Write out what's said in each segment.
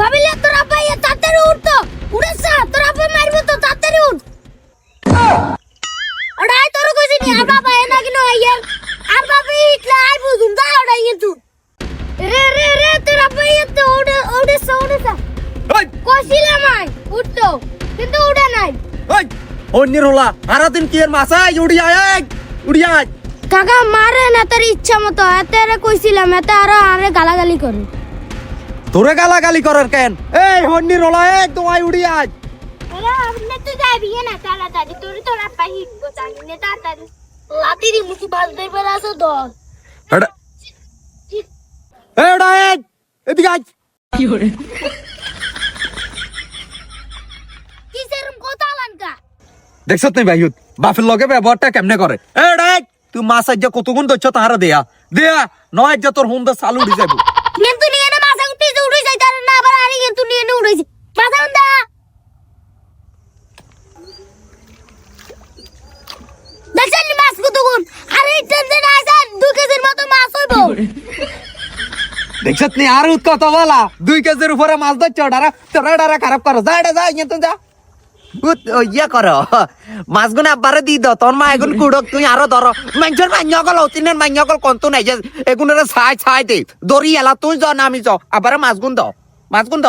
ভাবিলে তোর আব্বা ইয়ে তাড়াতাড়ি উঠতো উড়েছে তোর আব্বা মারবো তো তাড়াতাড়ি উঠ। ওড়াই তোর কইছি নি আর বাবা এনা কিনো আইয়া আর বাবা ইটলা ইয়ে আই বুঝুম দা ওড়াই ইয়ে কিন্তু রে রে রে তোর আব্বা ইয়ে তো ওড়ে ওড়েছে ওড়েছে কইছিলাম আই উঠতো কিন্তু উড়ে নাই। ওই অন্যের হলা আরা দিন কি এর মাসাই উড়ি আয় উড়ি আয়। কাকা মারে না তোর ইচ্ছা মতো এত কইছিলাম এতে আরও আরে গালাগালি করে। তোরে গালাগালি করার কেন? এই হন্নির হলা এক তোমায় উড়ি আয় আরে আপনি তো যাবি না তাড়াতাড়ি তোর তোর আব্বা হিট গোটানি নে তাড়াতাড়ি। লাতিরি মুখি বাজ দেবে আসো দল এটা এই ওটা এক এদিকে আয় কিসের কথা লানকা দেখছ তুই ভাইহুত বাপের লগে ব্যবহারটা কেমনে করে? এই ওটা এক তুই মাছ আজ্জা কতগুণ দচ্ছ তাহারা দেয়া? দেয়া নয় আজ্জা তোর হুন্দা চালু উড়ি যাব কিন্তু নিয়ে না মাথা উঠে যে উড়ে যাই তার না আবার আরে কিন্তু নিয়ে না উড়েছে মাথা উন্দা দেখছেন মাছ কতগুণ আরে টেনশন আছেন দু কেজির মতো মাছ হইব দেখছ তুই আর উৎকত বলা। দুই কেজির উপরে মাছ ধরছ ডারা তোরা ডারা খারাপ করো। যা এটা যা ইয়ে যা। উত, ইয়ে কর। মাছগুলো আব্বারে দি দ তোর মা এগুন কুড়ক তুই আরও ধর। মাঞ্চর মান্যকল অতিনের মান্যকল কন্ত নাই যে এগুনের ছাই ছাই দে। দড়ি এলা তুই য না আমি য। আবারে মাছগুন দ মাছগুন দ।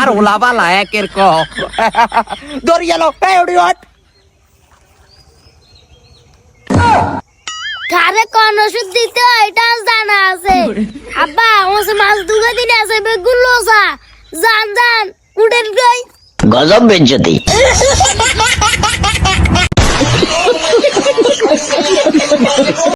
আর ওলা বালা একের ক। দড়ি এলো এই উড়ি কারে কোন ওষুধ দিতে এটা জানা আছে। আব্বা আমার মাছ দুগে দিনে আছে বেগুলো যা জান জান উড়েন গই গজব বেজ্জতি